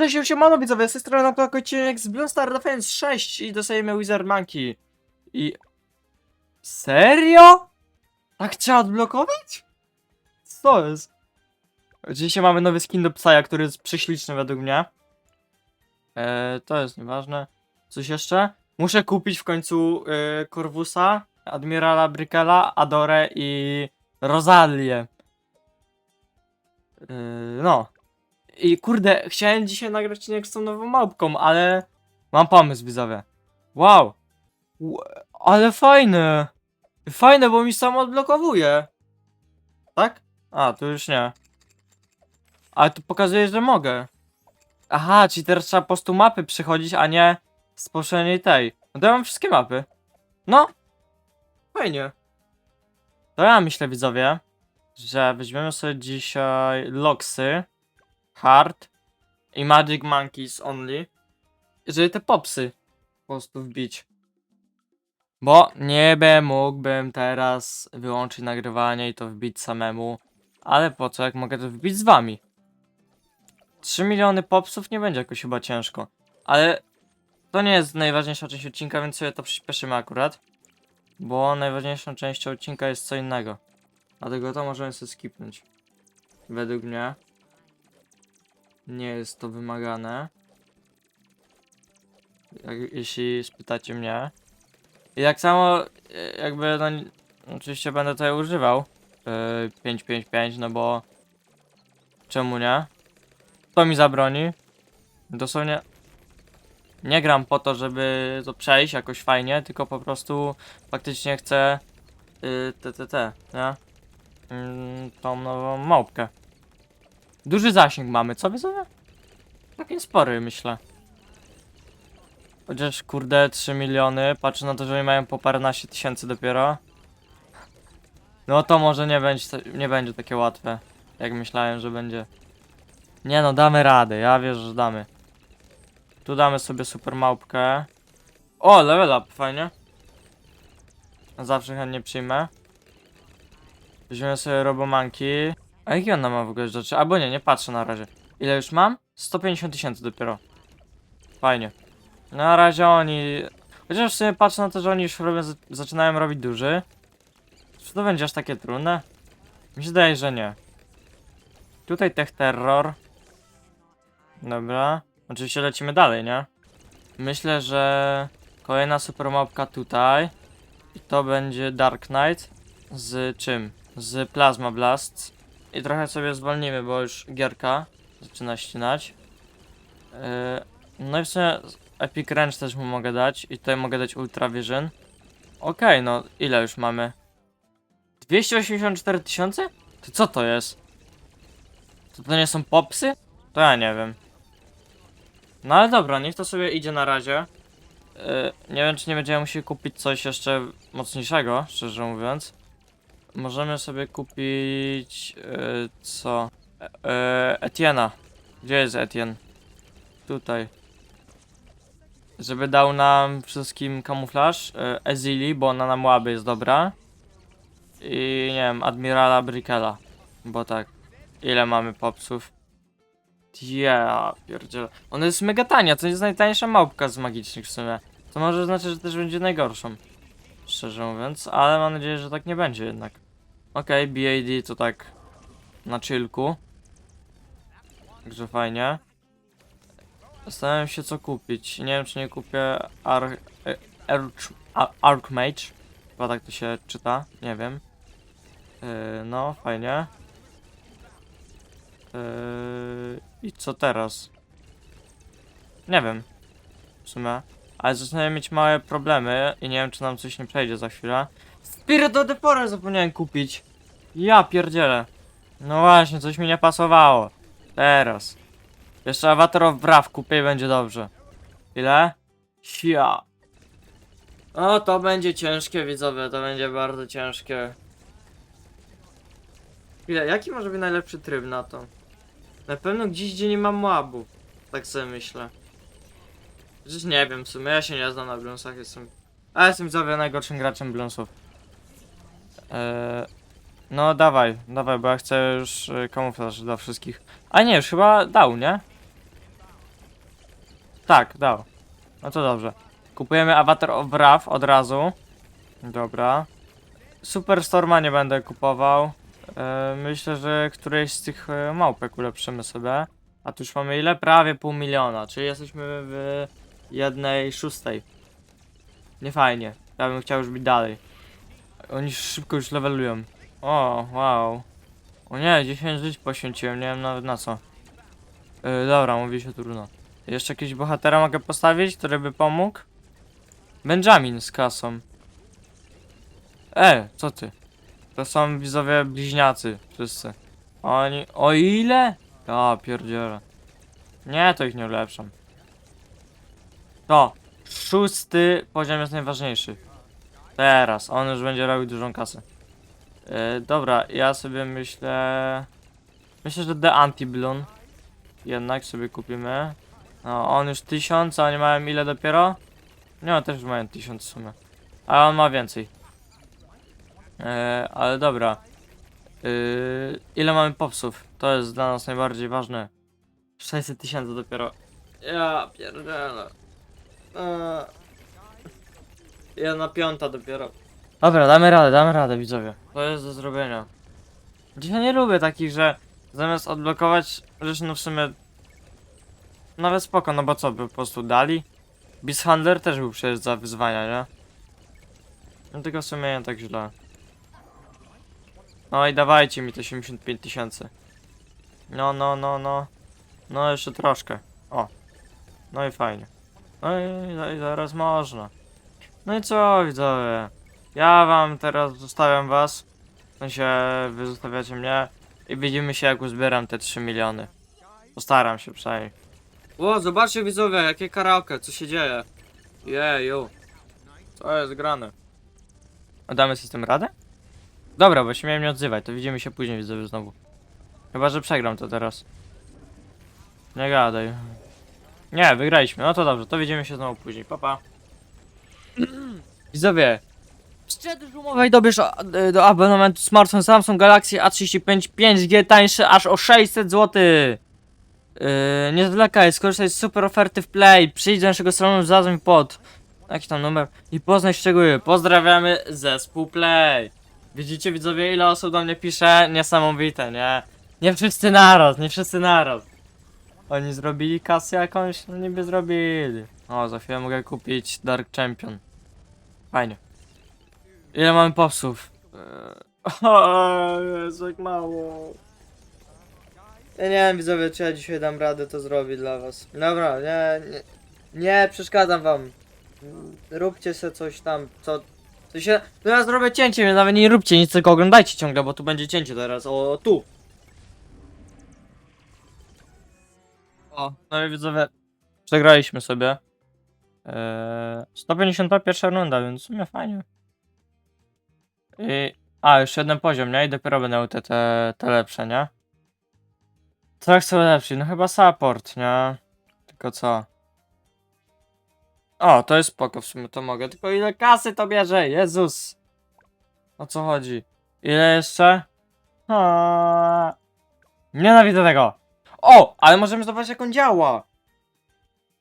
Cześć, się mano widzowie, z tej strony na to odcinek z Bloom Star Defense 6 i dostajemy Wizard Monkey. I... Serio? Tak trzeba odblokować? Co jest? Oczywiście mamy nowy skin do Psaja, który jest prześliczny według mnie. Eee, to jest nieważne. Coś jeszcze? Muszę kupić w końcu e, Corvusa, Admirala Brykela, Adorę i Rosalię. Eee, no. I kurde, chciałem dzisiaj nagrać odcinek z tą nową małpką, ale mam pomysł, widzowie. Wow. Ale fajne. Fajne, bo mi samo odblokowuje. Tak? A, tu już nie. Ale tu pokazuje, że mogę. Aha, czyli teraz trzeba po prostu mapy przychodzić, a nie z poprzedniej tej. No to ja mam wszystkie mapy. No. Fajnie. To ja myślę, widzowie, że weźmiemy sobie dzisiaj loksy. Hard i Magic Monkeys only, żeby te popsy po prostu wbić. Bo nie bym mógłbym teraz wyłączyć nagrywanie i to wbić samemu, ale po co, jak mogę to wbić z wami? 3 miliony popsów nie będzie jakoś chyba ciężko, ale to nie jest najważniejsza część odcinka, więc sobie to przyspieszymy akurat, bo najważniejszą częścią odcinka jest co innego. Dlatego to możemy sobie skipnąć. Według mnie. Nie jest to wymagane. Jak, jeśli spytacie mnie. I tak samo e, jakby no oczywiście będę tutaj używał yy, 555, no bo czemu nie? To mi zabroni. Dosłownie nie gram po to, żeby to przejść jakoś fajnie, tylko po prostu faktycznie chcę yy, te, te, te, nie? Yy, tą nową małpkę. Duży zasięg mamy, co wy sobie? Taki spory, myślę. Chociaż, kurde, 3 miliony, patrzę na to, że oni mają po paręnaście tysięcy dopiero. No to może nie będzie, nie będzie takie łatwe, jak myślałem, że będzie. Nie no, damy radę, ja wierzę, że damy. Tu damy sobie super małpkę. O, level up, fajnie. Zawsze chętnie przyjmę. Weźmiemy sobie robomanki. A jakie ona ma w ogóle rzeczy? Albo nie, nie patrzę na razie. Ile już mam? 150 tysięcy dopiero. Fajnie. Na razie oni... Chociaż w sumie patrzę na to, że oni już robią, zaczynają robić duży. Czy to będzie aż takie trudne? Mi się wydaje, że nie. Tutaj Tech Terror. Dobra. Oczywiście lecimy dalej, nie? Myślę, że kolejna super mapka tutaj. I to będzie Dark Knight. Z czym? Z Plasma Blast. I trochę sobie zwolnimy, bo już gierka zaczyna ścinać. Yy, no i w sumie Epic Range też mu mogę dać. I tutaj mogę dać Ultra Vision. Okej, no ile już mamy? 284 tysiące? To co to jest? To to nie są popsy? To ja nie wiem. No ale dobra, niech to sobie idzie na razie. Yy, nie wiem, czy nie będziemy musieli kupić coś jeszcze mocniejszego, szczerze mówiąc. Możemy sobie kupić. Yy, co? E, Etiena. Gdzie jest Etienne? Tutaj. Żeby dał nam wszystkim kamuflaż. Ezili, bo ona nam łaby jest dobra. I nie wiem, Admirala Brickela. Bo tak. Ile mamy popsów? Ja pierdzielę. Ona jest mega tania, to jest najtańsza małpka z magicznych w sumie. To może znaczyć, że też będzie najgorszą. Szczerze mówiąc, ale mam nadzieję, że tak nie będzie jednak. Okej, BAD to tak na chillku. Także fajnie. Zastanawiam się co kupić. Nie wiem czy nie kupię e, Archmage. Chyba tak to się czyta, nie wiem. Yy, no, fajnie. Yy, I co teraz? Nie wiem. W sumie. Ale zaczynamy mieć małe problemy i nie wiem czy nam coś nie przejdzie za chwilę. Spirit of the Forest zapomniałem kupić. Ja pierdzielę. No właśnie, coś mi nie pasowało. Teraz. Jeszcze Avatar of Wrath kupię i będzie dobrze. Ile? Sia. O, to będzie ciężkie, widzowie, to będzie bardzo ciężkie. Ile, jaki może być najlepszy tryb na to? Na pewno gdzieś, gdzie nie mam łabów. Tak sobie myślę. Przecież nie wiem w sumie, ja się nie znam na Bloonsach, jestem... A jestem widzowie najgorszym graczem Bloonsów. Eee, no dawaj, dawaj, bo ja chcę już e, kamuflaż dla wszystkich. A nie, już chyba dał, nie? Tak, dał. No to dobrze. Kupujemy Avatar of Wrath od razu. Dobra. Superstorma nie będę kupował. E, myślę, że któreś z tych e, małpek ulepszymy sobie. A tu już mamy ile? Prawie pół miliona, czyli jesteśmy w jednej szóstej. Nie fajnie. Ja bym chciał już być dalej. Oni szybko już levelują. O, wow. O nie, 10 żyć poświęciłem, nie wiem nawet na co. Yy, dobra, mówi się trudno. Jeszcze jakiegoś bohatera mogę postawić, który by pomógł? Benjamin z kasą. E, co ty? To są widzowie bliźniacy, wszyscy. Oni... O ile? Ja pierdzielę. Nie, to ich nie ulepszam. To. Szósty poziom jest najważniejszy. Teraz, on już będzie robił dużą kasę. Yy, dobra, ja sobie myślę... Myślę, że The Anti-Bloon. Jednak sobie kupimy. No, on już tysiąc, a oni mają ile dopiero? Nie, oni też już mają tysiąc w sumie. A on ma więcej. E, ale dobra. Yy, ile mamy popsów? To jest dla nas najbardziej ważne. 600 tysięcy dopiero. Ja pierdolę. Eee. Jedna piąta dopiero. Dobra, damy radę, damy radę widzowie. To jest do zrobienia. Dzisiaj nie lubię takich, że zamiast odblokować rzeczy, no w sumie nawet spoko, no bo co, by po prostu dali? Beast Handler też był przecież za wyzwania, nie? No tylko w sumie nie tak źle. No i dawajcie mi te 75 tysięcy. No, no, no, no. No jeszcze troszkę. O. No i fajnie. No i, no i zaraz można. No i co widzowie? Ja wam teraz zostawiam was. W sensie wy zostawiacie mnie. I widzimy się jak uzbieram te 3 miliony. Postaram się przynajmniej. O, zobaczcie widzowie, jakie karaoke, co się dzieje. Jeju. Co jest grane? A damy sobie z tym radę? Dobra, bo się miałem nie odzywać, to widzimy się później widzowie znowu. Chyba, że przegram to teraz. Nie gadaj. Nie, wygraliśmy, no to dobrze, to widzimy się znowu później, papa. Widzowie, Sprzedaż umowej dobierz o- e, do abonamentu smartfon Samsung Galaxy A35 5G tańszy aż o 600 zł. Yy, nie zwlekaj, skorzystaj z super oferty w Play. Przyjdź do naszego salonu, zadzwoń pod. Jaki tam numer? I poznaj szczegóły. Pozdrawiamy zespół Play. Widzicie widzowie ile osób do mnie pisze? Niesamowite, nie? Nie wszyscy naraz, nie wszyscy naraz. Oni zrobili kasę jakąś? No niby zrobili. O, za chwilę mogę kupić Dark Champion. Fajnie. Ile mamy popsów? Eee, O, jest jak mało. Ja nie wiem widzowie, czy ja dzisiaj dam radę to zrobić dla was. Dobra, nie, nie, nie przeszkadzam wam. Róbcie se coś tam, co... To się... To ja zrobię cięcie, więc nawet nie róbcie nic, tylko oglądajcie ciągle, bo tu będzie cięcie teraz, o, tu. O, no i widzowie, przegraliśmy sobie. Eee, 151 runda, więc w sumie fajnie. I... A, już jeden poziom, nie? I dopiero miał te, te, te lepsze, nie? Co chcę lepszy? No chyba support, nie? Tylko co? O, to jest spoko w sumie, to mogę. Tylko ile kasy to bierze? Jezus! O co chodzi? Ile jeszcze? Ha. Nienawidzę tego! O! Ale możemy zobaczyć jak on działa!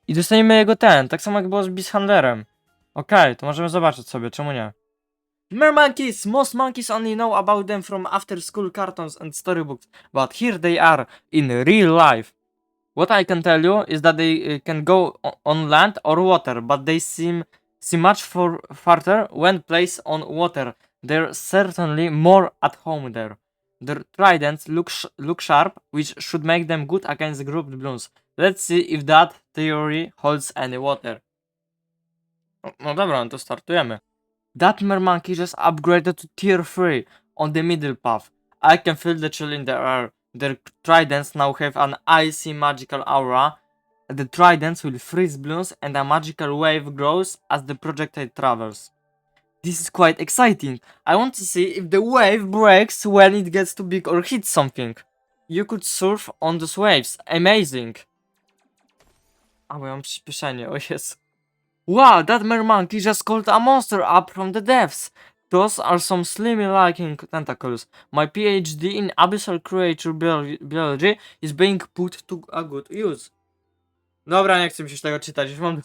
I dostaniemy jego ten, tak samo jak było z Beast Handlerem. Okej, to możemy zobaczyć sobie, czemu nie? Mer! Most monkeys only know about them from after school cartoons and storybooks, but here they are in real life. What I can tell you is that they uh, can go on land or water, but they seem seem much for farther when placed on water. They're certainly more at home there. Their tridents look sh- look sharp, which should make them good against grouped bloons. Let's see if that theory holds any water. No, no dobra, no to startujemy. That mermonkey just upgraded to tier 3 on the middle path. I can feel the chill in the air. Their tridents now have an icy magical aura. The tridents will freeze bloons and a magical wave grows as the projectile travels. This is quite exciting. I want to see if the wave breaks when it gets too big or hits something. You could surf on those waves. Amazing. A, bo mam przyspieszenie, o Jezu. Wow, that mermonkey just called a monster up from the depths. Those are some slimy looking tentacles. My PhD in abyssal creature biolo- biology is being put to a good use. Dobra, nie chcę mi się tego czytać, już mam.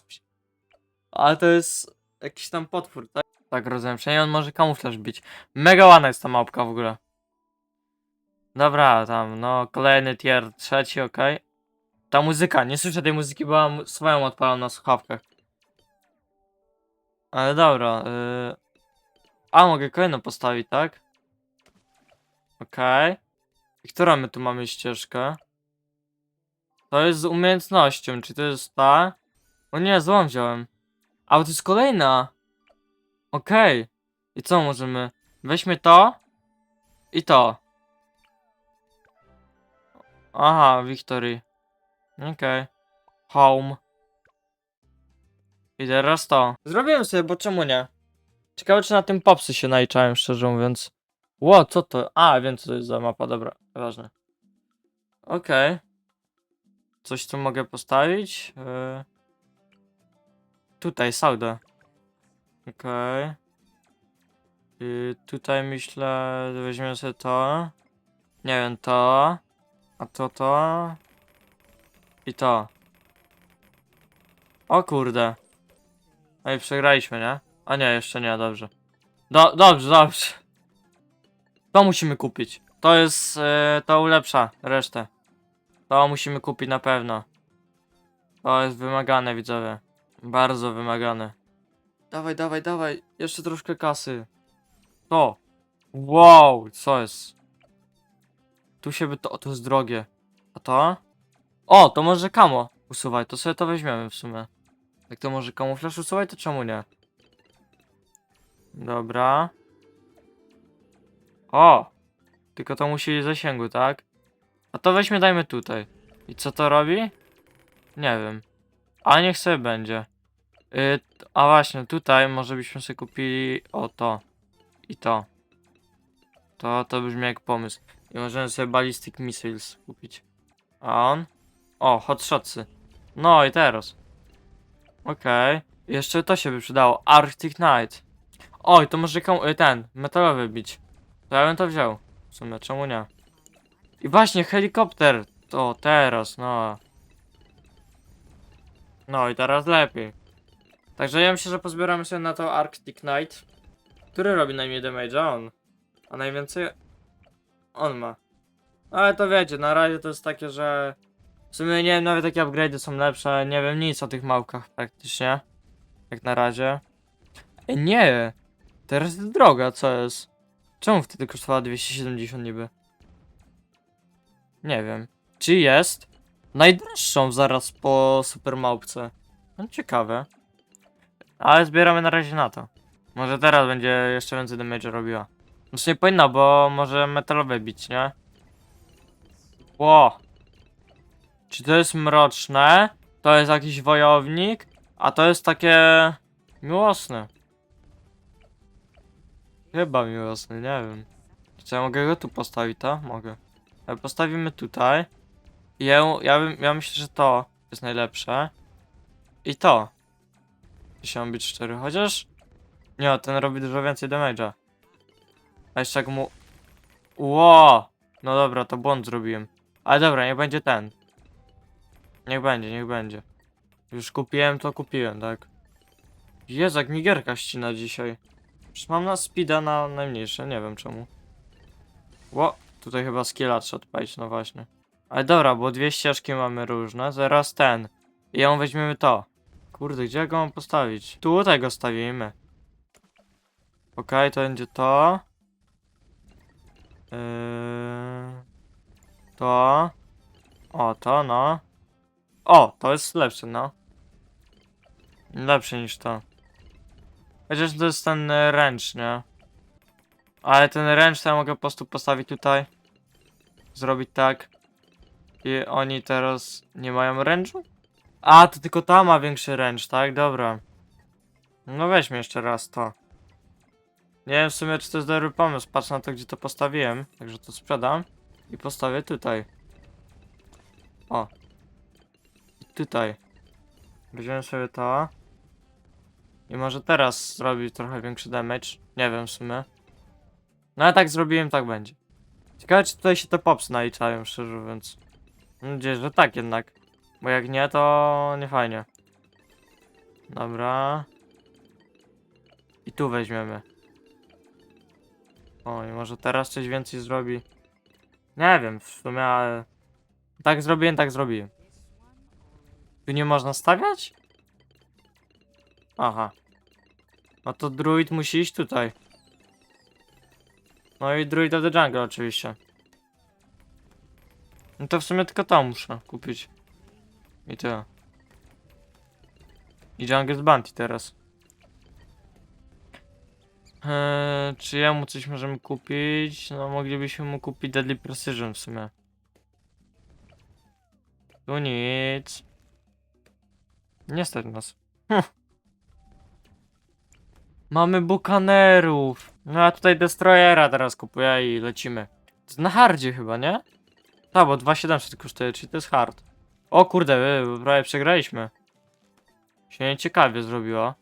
Ale to jest jakiś tam potwór, tak? Tak, rozumiem. Przynajmniej on może kamuflaż bić. Mega ładna jest ta małpka w ogóle. Dobra, tam, no, kolejny tier, trzeci, okej. Ta muzyka, nie słyszę tej muzyki, bo mam swoją na słuchawkach. Ale dobra, yy... A, mogę kolejną postawić, tak? Okej. I którą my tu mamy ścieżkę? To jest z umiejętnością, czy to jest ta? O nie, złą wziąłem. A, bo to jest kolejna. Okej. I co możemy? Weźmy to. I to. Aha, Victory. Okej. Home. I teraz to. Zrobiłem sobie, bo czemu nie? Ciekawe, czy na tym popsy się naliczałem, szczerze mówiąc. Ło, co to? A, wiem, co to jest za mapa, dobra, ważne. Okej. Coś tu mogę postawić? Yy... Tutaj, saudę. Okej. I tutaj myślę, weźmiemy sobie to. Nie wiem, to. A to, to. I to. O kurde. No i przegraliśmy, nie? A nie, jeszcze nie, dobrze. Do, dobrze, dobrze. To musimy kupić. To jest, yy, to ulepsza resztę. To musimy kupić na pewno. To jest wymagane, widzowie. Bardzo wymagane. Dawaj, dawaj, dawaj. Jeszcze troszkę kasy. To. Wow, co jest? Tu się by to, to jest drogie. A to? O, to może kamo usuwaj, to sobie to weźmiemy w sumie. Jak to może kamuflaż usuwaj, to czemu nie? Dobra. O! Tylko to musi zasięgu, tak? A to weźmy, dajmy tutaj. I co to robi? Nie wiem. Ale niech sobie będzie. Y, a właśnie, tutaj może byśmy sobie kupili o to. I to. To, to brzmi jak pomysł. I możemy sobie Ballistic Missiles kupić. A on? O, hotshotsy. No i teraz. Okej. Jeszcze to się by przydało. Arctic Knight. Oj, to może y, ten, metalowy bić. To ja bym to wziął. W sumie, czemu nie? I właśnie, helikopter. To teraz, no. No i teraz lepiej. Także ja myślę, że pozbieramy się na to Arctic Knight. Który robi najmniej damage'a? On. A najwięcej? On ma. Ale to wiecie, na razie to jest takie, że... W sumie nie wiem, nawet jakie upgrade'y są lepsze, nie wiem nic o tych małpkach praktycznie. Jak na razie. Ej, nie! Teraz jest droga, co jest? Czemu wtedy kosztowała 270 niby? Nie wiem. Czy jest? Najdroższą zaraz po super małpce. No ciekawe. Ale zbieramy na razie na to. Może teraz będzie jeszcze więcej damage robiła. Znaczy nie powinna, bo może metalowe bić, nie? Ło! Czy to jest mroczne? To jest jakiś wojownik? A to jest takie... miłosne. Chyba miłosny, nie wiem. Czy ja mogę go tu postawić, tak? Mogę. Ale Postawimy tutaj. Ja, ja, ja myślę, że to jest najlepsze. I to. Jeśli być chociaż... Nie, ten robi dużo więcej damage'a. A jeszcze jak mu... Ło! No dobra, to błąd zrobiłem. Ale dobra, niech będzie ten. Niech będzie, niech będzie. Już kupiłem, to kupiłem, tak? Jezu, jak mi gierka ścina dzisiaj. Przecież mam na speeda na najmniejsze, nie wiem czemu. Ło, tutaj chyba skilla trzeba odpalić, no właśnie. Ale dobra, bo dwie ścieżki mamy różne, zaraz ten. I ją weźmiemy to. Kurde, gdzie go mam postawić? Tutaj go stawimy. Okej, to będzie to. Yy... To. O, to no. O, to jest lepsze, no. Lepsze niż to. Chociaż to jest ten ręcz, nie? Ale ten ręcz to ja mogę po prostu postawić tutaj. Zrobić tak. I oni teraz nie mają ręczu? A, to tylko ta ma większy ręcz, tak? Dobra. No weźmy jeszcze raz to. Nie wiem w sumie, czy to jest dobry pomysł. Patrz na to, gdzie to postawiłem. Także to sprzedam. I postawię tutaj. O. I tutaj. Weźmiemy sobie to. I może teraz zrobić trochę większy damage. Nie wiem w sumie. No ale tak zrobiłem, tak będzie. Ciekawe, czy tutaj się te popsy naliczają, szczerze mówiąc. Mam nadzieję, że tak jednak. Bo jak nie, to nie fajnie. Dobra. I tu weźmiemy. O, i może teraz coś więcej zrobi. Nie wiem, w sumie, ale... Tak zrobiłem, tak zrobiłem. Tu nie można stawiać? Aha. No to druid musi iść tutaj. No i druid of the jungle oczywiście. No to w sumie tylko to muszę kupić. I tyle. I Jungle's Bounty teraz. Eee, czy jemu coś możemy kupić? No moglibyśmy mu kupić Deadly Precision w sumie. Tu nic. Nie stać nas. Hm. Mamy bukanerów. No a tutaj Destroyera teraz kupuję i lecimy. To na hardzie chyba, nie? Tak, bo 2700 kosztuje, czyli to jest hard. O kurde, y, prawie przegraliśmy. Się nieciekawie zrobiło.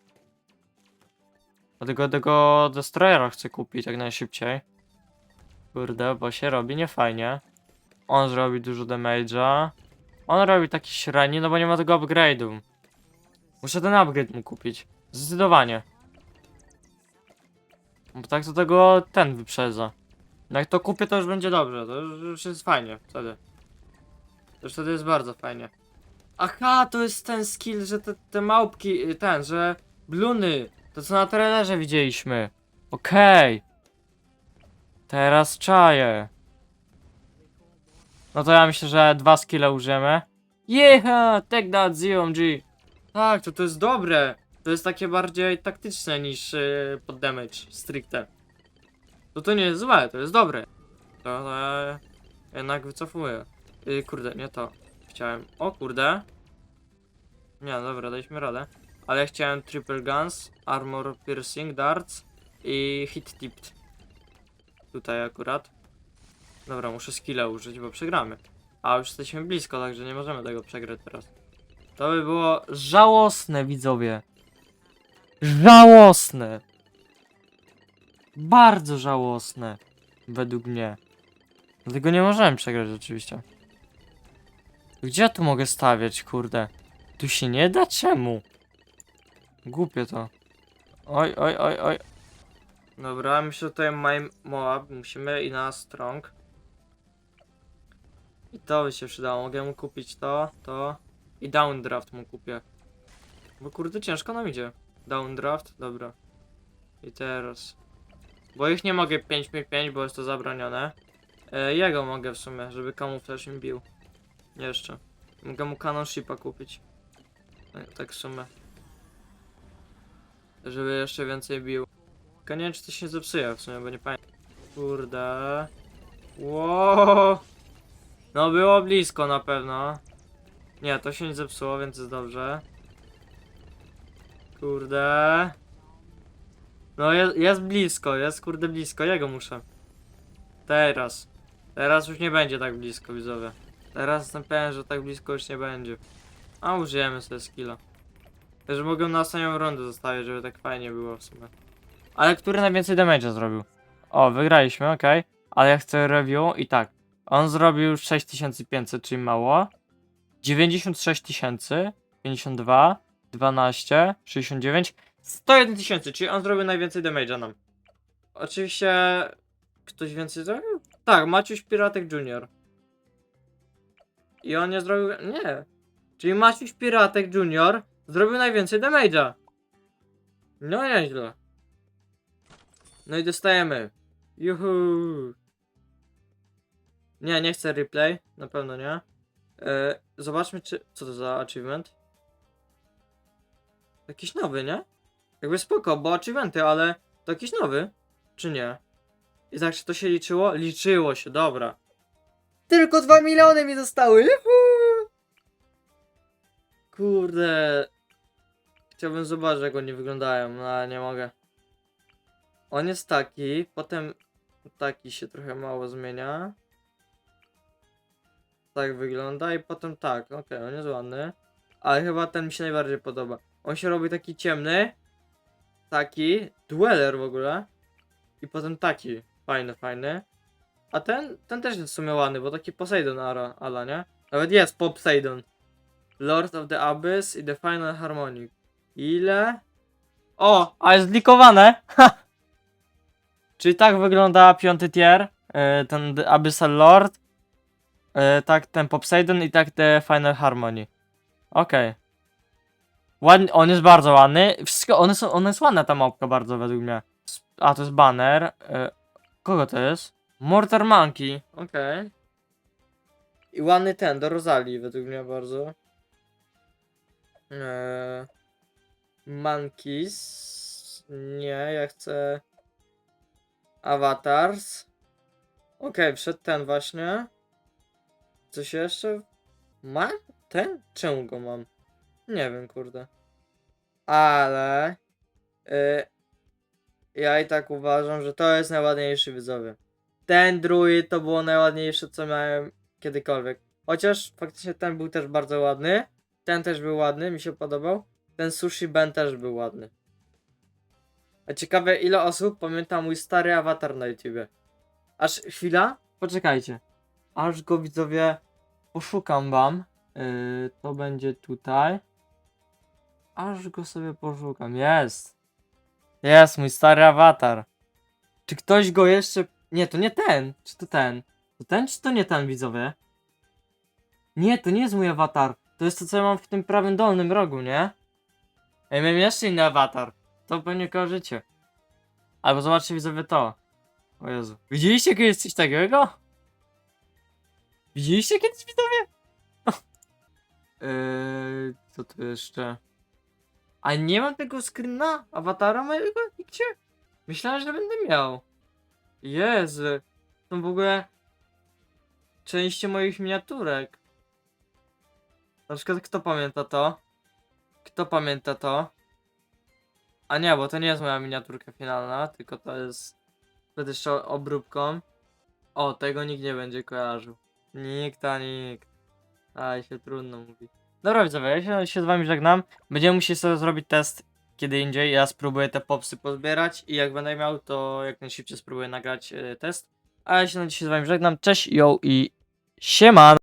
Dlatego tego Destroyera chcę kupić jak najszybciej. Kurde, bo się robi niefajnie. On zrobi dużo damage'a. On robi taki średni, no bo nie ma tego upgrade'u. Muszę ten upgrade mu kupić. Zdecydowanie. Bo tak to tego ten wyprzedza. No Jak to kupię, to już będzie dobrze. To już jest fajnie wtedy. To jest bardzo fajnie. Aha, to jest ten skill, że te, te małpki, y, ten, że bluny. To co na trailerze widzieliśmy. Okej. Teraz czaję. No to ja myślę, że dwa skille użyjemy. Jeha, take that ZOMG. Tak, to to jest dobre. To jest takie bardziej taktyczne niż yy, pod damage stricte. To to nie jest złe, to jest dobre. To, jednak wycofuję. Yy, kurde, nie to. Chciałem. O kurde. Nie, dobra, daliśmy radę. Ale ja chciałem triple guns, armor piercing, darts i hit tipped. Tutaj akurat. Dobra, muszę skilla użyć, bo przegramy. A już jesteśmy blisko, także nie możemy tego przegrać teraz. To by było żałosne, widzowie. Żałosne. Bardzo żałosne. Według mnie. Dlatego nie możemy przegrać oczywiście. Gdzie ja tu mogę stawiać, kurde? Tu się nie da? Czemu? Głupie to. Oj, oj, oj, oj. Dobra, myślę, że tutaj my Moab musimy i na strong. I to by się przydało. Mogę mu kupić to, to. I downdraft mu kupię. Bo kurde ciężko nam idzie. Downdraft, dobra. I teraz. Bo ich nie mogę 5-5, bo jest to zabronione. E, jego mogę w sumie, żeby kamuflaż im bił. Jeszcze. Mogę mu Canon Shipa kupić. Tak, tak w sumie. Żeby jeszcze więcej bił. Tylko nie wiem czy to się zepsuje w sumie, bo nie pamiętam. Kurde. Wow. No było blisko na pewno. Nie, to się nie zepsuło, więc jest dobrze. Kurde. No jest, jest blisko, jest kurde blisko, jego muszę. Teraz. Teraz już nie będzie tak blisko, widzowie. Teraz jestem pewien, że tak blisko już nie będzie. A użyjemy sobie skilla. Też mogę na ostatnią rundę zostawić, żeby tak fajnie było w sumie. Ale który najwięcej damage'a zrobił? O, wygraliśmy, okej. Ale ja chcę review i tak. On zrobił 6500, czyli mało. 96 tysięcy, 52, 12, 69, 101 tysięcy, czyli on zrobił najwięcej damage'a nam. Oczywiście ktoś więcej zrobił? Tak, Maciuś Piratek Junior. I on nie zrobił. Nie. Czyli Maciuś Piratek Junior zrobił najwięcej damage'a. No nieźle. No i dostajemy. Juhu. Nie, nie chcę replay. Na pewno nie. E, zobaczmy, czy. Co to za achievement? Jakiś nowy, nie? Jakby spoko, bo achievementy, ale to jakiś nowy. Czy nie? I tak, czy to się liczyło? Liczyło się, dobra. Tylko 2 miliony mi zostały. Juhu! Kurde. Chciałbym zobaczyć, jak oni wyglądają, no ale nie mogę. On jest taki, potem taki się trochę mało zmienia. Tak wygląda i potem tak, okej, on jest ładny. Ale chyba ten mi się najbardziej podoba. On się robi taki ciemny. Taki. Dweller w ogóle. I potem taki. Fajny, fajny. A ten, ten też jest w sumie ładny, bo taki Poseidon ala, ala nie? Nawet jest Poseidon. Lord of the Abyss i The Final Harmonic. Ile? O, a jest likowane! Czyli tak wygląda piąty tier, e, ten The Abyssal Lord, e, tak ten Popseidon i tak The Final Harmony. Okej. Ładny, on jest bardzo ładny. Wszystko, one są, ona jest ładna ta małpka bardzo według mnie. A, to jest banner. E, kogo to jest? Mortar Monkey, okej. I ładny ten, do Rosalii według mnie bardzo. Eee, monkeys. Nie, ja chcę. Avatars. Okej, wszedł ten właśnie. Coś jeszcze? Ma? Ten? Czemu go mam? Nie wiem, kurde. Ale. y, ja i tak uważam, że to jest najładniejszy widzowie. Ten druid to było najładniejsze, co miałem kiedykolwiek. Chociaż faktycznie ten był też bardzo ładny. Ten też był ładny, mi się podobał. Ten sushi Ben też był ładny. A ciekawe ile osób pamięta mój stary awatar na YouTubie. Aż chwila? Poczekajcie. Aż go widzowie poszukam wam. Yy, to będzie tutaj. Aż go sobie poszukam. Jest. Jest mój stary awatar. Czy ktoś go jeszcze. Nie, to nie ten. Czy to ten? To ten, czy to nie ten widzowie? Nie, to nie jest mój awatar. To jest to, co ja mam w tym prawym dolnym rogu, nie? Ja miałem jeszcze inny awatar. To pewnie kojarzycie. Albo zobaczcie widzowie to. O Jezu. Widzieliście kiedyś coś takiego? Widzieliście kiedyś widzowie? Eee, co tu jeszcze? A nie mam tego screena awatara mojego? Nigdzie? Myślałem, że będę miał. Jezu. Są w ogóle części moich miniaturek. Na przykład kto pamięta to? Kto pamięta to? A nie, bo to nie jest moja miniaturka finalna, tylko to jest przed jeszcze obróbką. O, tego nikt nie będzie kojarzył. Nikt, a nikt. A się trudno mówi. Dobra widzowie, ja się, się z wami żegnam. Będziemy musieli sobie zrobić test kiedy indziej. Ja spróbuję te popsy pozbierać i jak będę miał, to jak najszybciej spróbuję nagrać e, test. A ja się na dzisiaj z wami żegnam. Cześć, yo i siema!